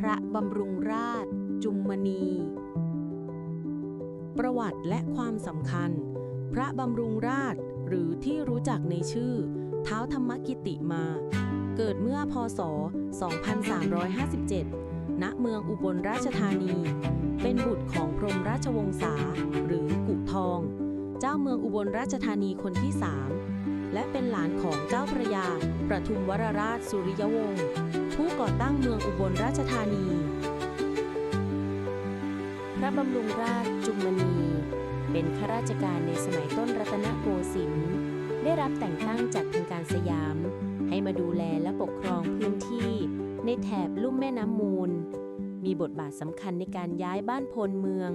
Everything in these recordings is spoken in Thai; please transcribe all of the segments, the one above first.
พระบำรุงราช จุมมณี ประวัติและความสำคัญ พระบำรุงราช หรือที่รู้จักในชื่อ เท้าธรรมกิติมา เกิดเมื่อพศ 2357 ณ เมืองอุบลราชธานี เป็นบุตรของพรมราชวงศ์สา หรือกุทอง เจ้าเมืองอุบลราชธานีคนที่สาม และเป็นหลานของเจ้าพระยา ประทุมวรราชสุริยวงศ์ผู้ก่อตั้งเมืองอุบลราชธานี พระบำรุงราชจุมณี เป็นข้าราชการในสมัยต้นรัตนโกสินทร์ได้รับแต่งตั้งจากทางการสยาม ให้มาดูแลและปกครองพื้นที่ ในแถบลุ่มแม่น้ำมูล มีบทบาทสำคัญในการย้ายบ้านพลเมือง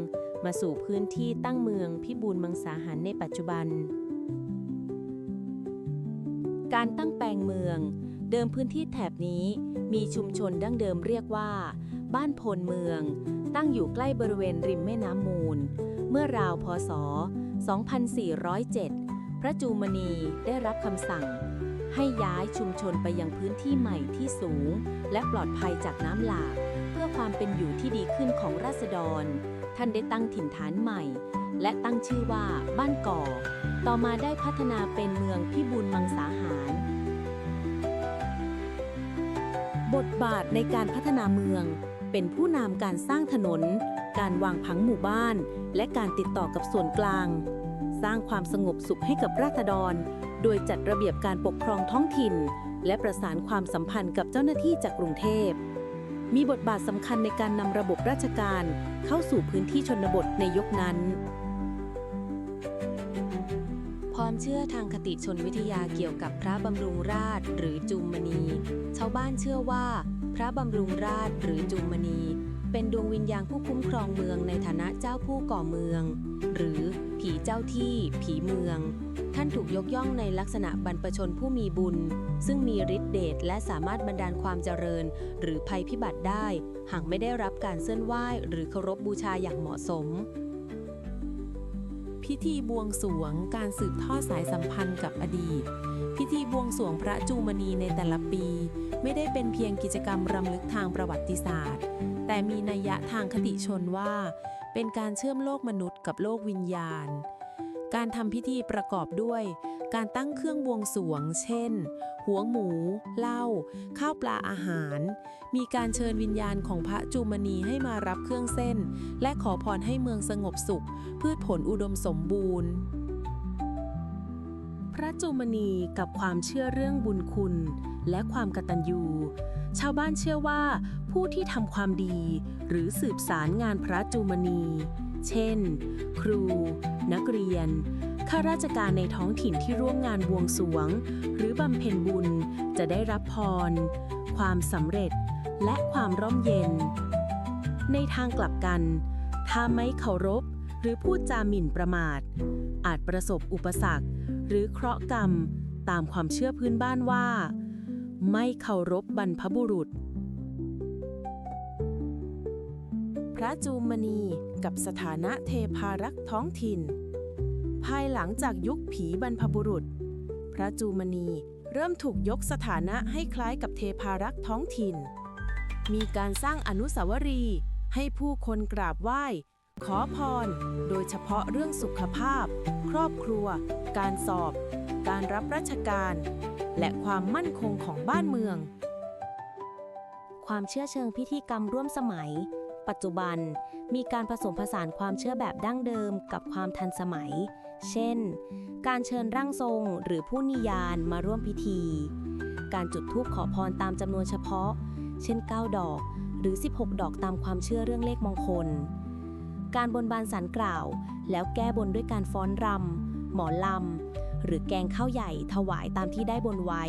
มาสู่พื้นที่ตั้งเมืองพิบูลมังสาหารในปัจจุบัน การตั้งแปลงเมือง เดิมพื้นที่แถบนี้มีชุมชนดั้งเดิมเรียกว่า บ้านพลเมือง ตั้งอยู่ใกล้บริเวณริมแม่น้ำมูล เมื่อราวพศ 2407 พระจูมณีได้รับคำสั่ง ให้ย้ายชุมชนไปยังพื้นที่ใหม่ที่สูง และปลอดภัยจากน้ำหลากเพื่อความเป็นอยู่ที่ดีขึ้นของราษฎร ท่านได้ตั้งถิ่นฐานใหม่ และตั้งชื่อว่าบ้านก่อ ต่อมาได้พัฒนาเป็นเมืองพิบูลมังสาห บทบาทในการพัฒนาเมือง เป็นผู้นำการสร้างถนน การวางผังหมู่บ้าน และการติดต่อกับส่วนกลาง สร้างความสงบสุขให้กับราษฎร โดยจัดระเบียบการปกครองท้องถิ่น และประสานความสัมพันธ์กับเจ้าหน้าที่จากกรุงเทพ มีบทบาทสำคัญในการนำระบบราชการเข้าสู่พื้นที่ชนบทในยุคนั้น ความเชื่อทางคติชนวิทยาเกี่ยวกับพระบำรุงราชหรือจุมมณี ชาวบ้านเชื่อว่า พระบำรุงราชหรือจุมมณี เป็นดวงวิญญาณผู้คุ้มครองเมืองในฐานะเจ้าผู้ก่อเมือง หรือผีเจ้าที่ ผีเมือง ท่านถูกยกย่องในลักษณะบรรพชนผู้มีบุญ ซึ่งมีฤทธิเดชและสามารถบันดาลความเจริญ หรือภัยพิบัติได้ หากไม่ได้รับการเส้นไหว้หรือเคารพบูชาอย่างเหมาะสม พิธีบวงสวงการสืบทอดสายสัมพันธ์กับอดีต พิธีบวงสวงพระจูมณีในแต่ละปี ไม่ได้เป็นเพียงกิจกรรมรำลึกทางประวัติศาสตร์ แต่มีนัยยะทางคติชนว่า เป็นการเชื่อมโลกมนุษย์กับโลกวิญญาณ การทำพิธีประกอบด้วย การตั้งเครื่องบวงสรวง เช่น หัวหมู เหล้า ข้าวปลาอาหาร มีการเชิญวิญญาณของพระจูมณีให้มารับเครื่องเส้น และขอพรให้เมืองสงบสุข พืชผลอุดมสมบูรณ์ พระจุมณีกับความเชื่อเรื่องบุญคุณ และความกตัญญู ชาวบ้านเชื่อว่า ผู้ที่ทำความดี หรือสืบสารงานพระจุมณี เช่น ครู นักเรียน ข้าราชการในท้องถิ่นที่ร่วมงานบวงสวง หรือบำเพ็ญบุญจะได้รับพร ความสำเร็จและความร่มเย็น ในทางกลับกัน ถ้าไม่เคารพหรือพูดจาหมิ่นประมาท อาจประสบอุปสรรค หรือเคราะห์กรรมตามความเชื่อพื้นบ้านว่า ไม่เคารพบรรพบุรุษ พระจูมณีกับสถานะเทพารักษ์ท้องถิ่น ภายหลังจากยุคผีบรรพบุรุษ พระจูมณีเริ่มถูกยกสถานะให้คล้ายกับเทพารักษ์ท้องถิ่น มีการสร้างอนุสาวรีย์ให้ผู้คนกราบไหว้ ขอพร โดยเฉพาะเรื่องสุขภาพ ครอบครัว การสอบ การรับราชการ และความมั่นคงของบ้านเมือง ความเชื่อเชิงพิธีกรรมร่วมสมัย ปัจจุบันมีการผสมผสานความเชื่อแบบดั้งเดิมกับความทันสมัย เช่น การเชิญร่างทรงหรือผู้นิยานมาร่วมพิธี การจุดธูปขอพรตามจำนวนเฉพาะ เช่น 9 ดอกหรือ 16 ดอกตามความเชื่อเรื่องเลขมงคล การบนบานสารกล่าว แล้วแก้บนด้วยการฟ้อนรำหมอลำ หรือแกงข้าวใหญ่ถวายตามที่ได้บนไว้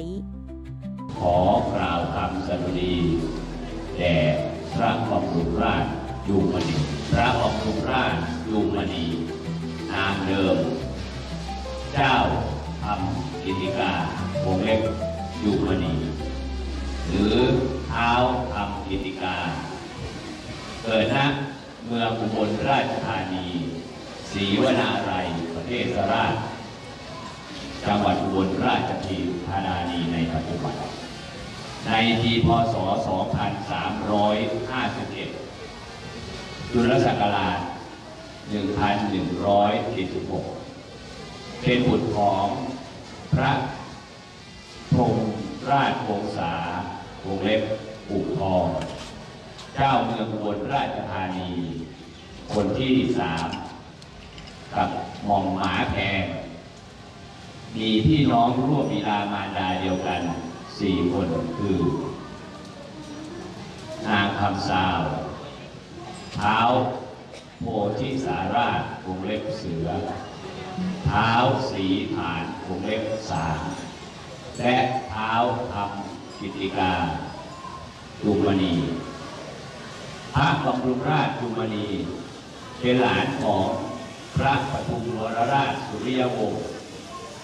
ขอกล่าวคำสดุดีแด่พระบำรุงราชยูมณีพระบำรุงราชยูมณีนามเดิม เจ้าทำกิติกาวงเล็บยูมณีหรือเท้าทำกิติกา เกิดณเมืองอุบลราชธานีศรีวนาไรยประเทศสราชจังหวัดอุบลราชธานีในปัจจุบันในปีพศ 2357จุลศักราช 1146 เป็นบุตรของพระพรมราชวงศาวงเล็บปุกทองเจ้าเมืองบลราชธานี คนที่สามกับหม่อมหมาแพง มีพี่น้องร่วมบิดามารดาเดียวกันสี่คนคือ นางคำสาวเท้าโพธิสาราชวงเล็บเสือ เท้าสีผานวงเล็บสามและเท้าธรรมกิติกาจุมณีพระบำรุงราชจุมณีเป็นหลานของพระปทุมวรราชสุริยวงศ์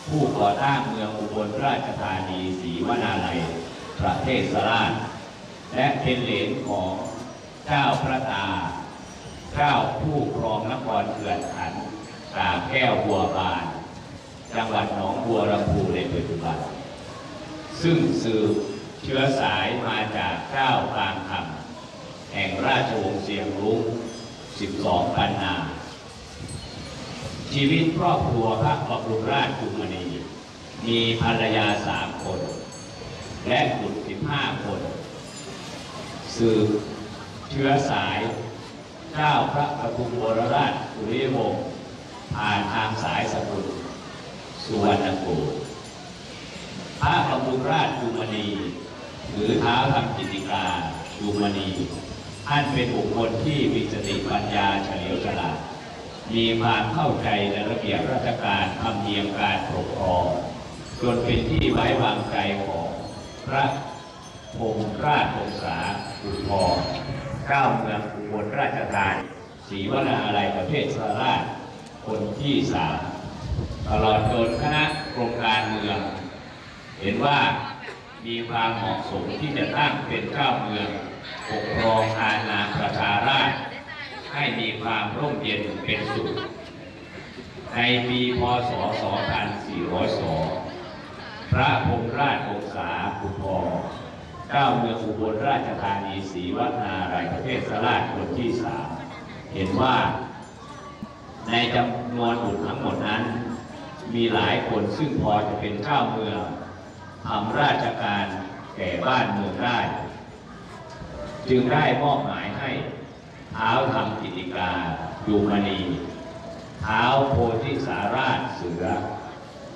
ผู้ก่อตั้งเมืองอุบลราชธานีศรีวนาลัย ประเทศสราช และเป็นเหลนของเจ้าพระตา เจ้าผู้ครองนครเขื่อนขันธ์ ตาแก้วบัวบาน จังหวัดหนองบัวลำพูในปัจจุบัน ซึ่งสืบเชื้อสายมาจากเจ้าตางคำแห่งราชวงศ์เสียงรุ้ง12 ปันนา ชีวิตครอบครัวพระบรมราชกุมณี มีภรรยาสามคน และบุตร15คน สืบเชื้อสายเจ้าพระปทุมวรราชสุริยวงศ์ ผ่านทางสายสกุลสุวรรณภูมิพระบรมราชจุมณีหรือท้าวธรรมกิติกาจุมณีท่านเป็นบุคคลที่มีสติปัญญาเฉลียวฉลาด มีความเข้าใจในระเบียบราชการทำเนียมการปกครองจนเป็นที่ไว้วางใจของพระพงศ์ราชวงศาอุทองเจ้าเมืองอุบลราชธานีศรีวนาอะไรประเทศสราช คนที่สามตลอดจนคณะโครงการเมือง เห็นว่ามีความเหมาะสมที่จะตั้งเป็นเจ้าเมืองปกครองอาณาประชาราชให้มีความร่มเย็นเป็นสุข ในปีพศ 2402 พระพรมราชวงศาภูทอเจ้าเมืองอุบลราชธานีศรีวัฒนารายประเทศสราชคนที่สามเห็นว่า ในจำนวนบุตรทั้งหมดนั้น มีหลายคนซึ่งพอจะเป็นเจ้าเมืองทำราชการแก่บ้านเมืองได้ จึงได้มอบหมายให้เท้าวทำกิติกายูมณีเท้าวโพธิสาราชเสือ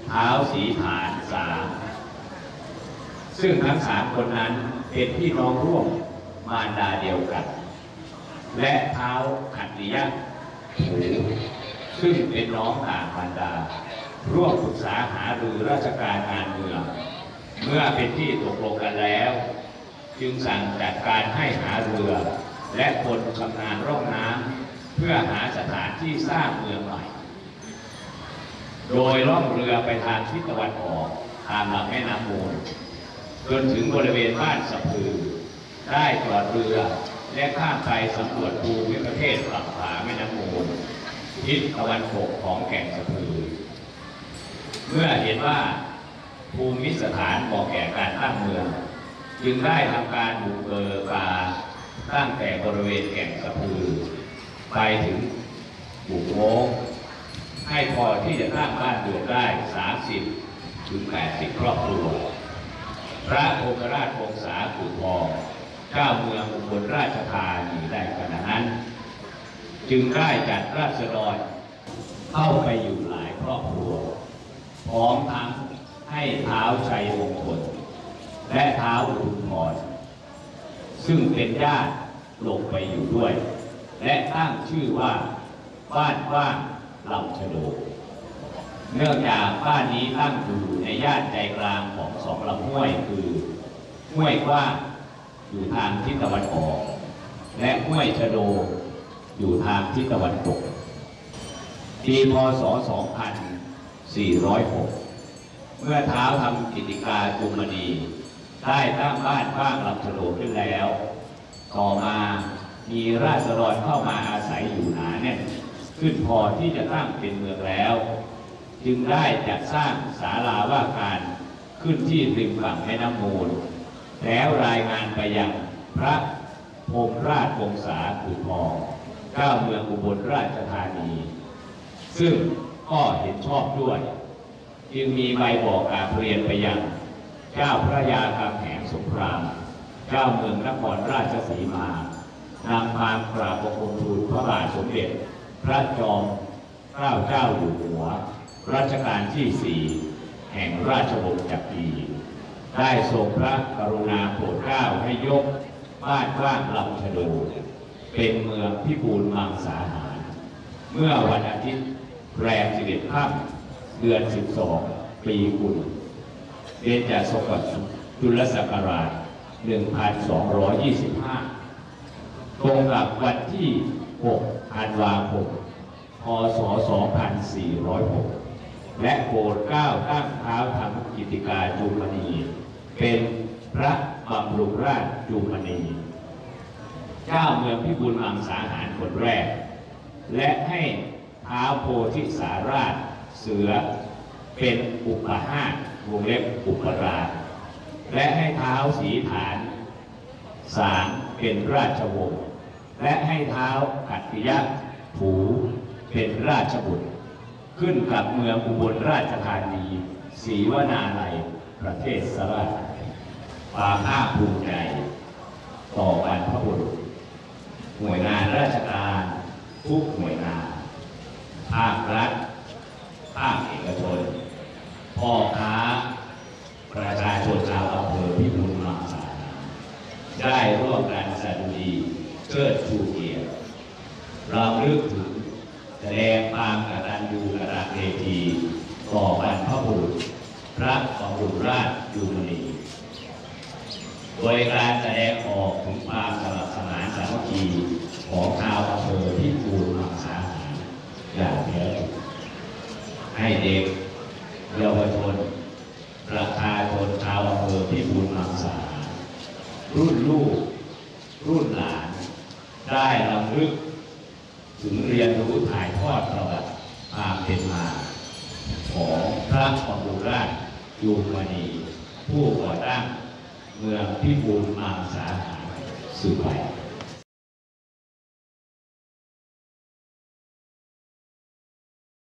เท้าวสีฐานสามซึ่งทั้งสามคนนั้นเป็นพี่น้องร่วมมารดาเดียวกัน และเท้าขัตติยะหู ซึ่งเป็นน้องต่างมารดา ร่วมปรึกษาหารือราชการงานเมือง เมื่อเป็นที่ตกลงกันแล้ว จึงสั่งจัดการให้หาเรือ และคนชำนาญร่องน้ำเพื่อหาสถานที่สร้างเมืองใหม่ โดยล่องเรือไปทางทิศตะวันออกตามลำแม่น้ำมูลจนถึงบริเวณบ้านสะพือ ได้จอดเรือและข้ามไปสำรวจภูมิประเทศฝั่งขวาแม่น้ำมูล ทิศตะวันตกของแก่งสะพือ เมื่อเห็นว่าภูมิสถานเหมาะแก่การตั้งเมือง จึงได้ทำการบุกเบิกป่าตั้งแต่บริเวณแก่งสะพือ ไปถึงบุกโมงให้พอที่จะตั้งบ้านเรือนได้ 30 ถึง 80 ครอบครัว พระโอกราชวงศาขุทองเจ้าเมืองอุบลราชธานีได้ขณะนั้น จึงได้จัดราษฎรเข้าไปอยู่หลายครอบครัวพร้อมทั้งให้เท้าชัยมงคล และเท้าอุทุมพรซึ่งเป็นญาติลงไปอยู่ด้วย และตั้งชื่อว่าบ้านว้างลำชะโดเนื่องจากบ้านนี้ตั้งอยู่ในย่านใจกลางของสองลำห้วยคือห้วยกว้างอยู่ทางทิศตะวันออก และห้วยชะโด อยู่ทางทิศตะวันตก ปีพศ 2406 เมื่อเท้าทำกิติกาจุมณีได้ตั้งบ้านกว้างลำชะโดขึ้นแล้ว ต่อมามีราษฎรเข้ามาอาศัยอยู่หนาแน่นขึ้นพอที่จะตั้งเป็นเมืองแล้ว จึงได้จัดสร้างศาลาว่าการขึ้นที่ริมฝั่งแม่น้ำมูล แล้วรายงานไปยังพระพรมราชวงศาขุทอ เจ้าเมืองอุบลราชธานี ซึ่งก็เห็นชอบด้วย จึงมีใบบอกกล่าเรียนไปยัง เจ้าพระยากำแหงสงคราม เจ้าเมืองนครราชสีมานำมากราบบังคมทูลพระบาทสมเด็จ พระจอมเกล้าเจ้าอยู่หัว รัชกาลที่สี่แห่งราชวงศ์จักรีได้ทรงพระกรุณาโปรดเกล้าให้ยกบ้านกว้างลำชะโด เป็นเมืองพิบูลมังสาหาร เมื่อวันอาทิตย์แรมสิบเอ็ดค่ำเดือนสิบสองปีกุลเดือนจากศกจุลศักราช 1225 ตรงกับวันที่ 6 ธันวาคม พศ 2406 และโปรดเก้าตั้งเท้าทำกิติกาจุมณี เป็นพระบำรุงราชจุมณี เจ้าเมืองพิบูลมังสาหารคนแรก และให้เท้าวโพธิสาราชเสือเป็นอุปหาสวงเล็บอุปราชและให้เท้าวสีฐานสามเป็นราชวงศ์และให้เท้าขัตติยะผูเป็นราชบุตร ขึ้นกับเมืองอุบลราชธานีศรีวนาลัยประเทศสระความภาภูมิใจต่อบ หน่วยงานราชการทุกหน่วยงาน ภาครัฐ ภาคเอกชน พ่อค้า ประชาชนชาวอำเภอพิบูลมังสาหารได้ร่วมกันสดุดีเชิดชูเกียรติรำลึกถึงแสดงความกตัญญูกตเวทีต่อบรรพบุรุษพระบรมราชยูมนี โดยการแสดงออกถึงความสมัครสมานสามัคคีของชาวอำเภอพิบูลมังสาหารอย่างแท้จริงให้เด็กเยาวชนประชาชนชาวอำเภอพิบูลมังสาหารรุ่นลูก รุ่นหลาน ได้รำลึก ถึงเรียนรู้ถ่ายทอดประวัติความเป็นมา ของพระบรมราชยูมณีผู้ก่อตั้ง เมืองพิบูลมังสาหารสืบไป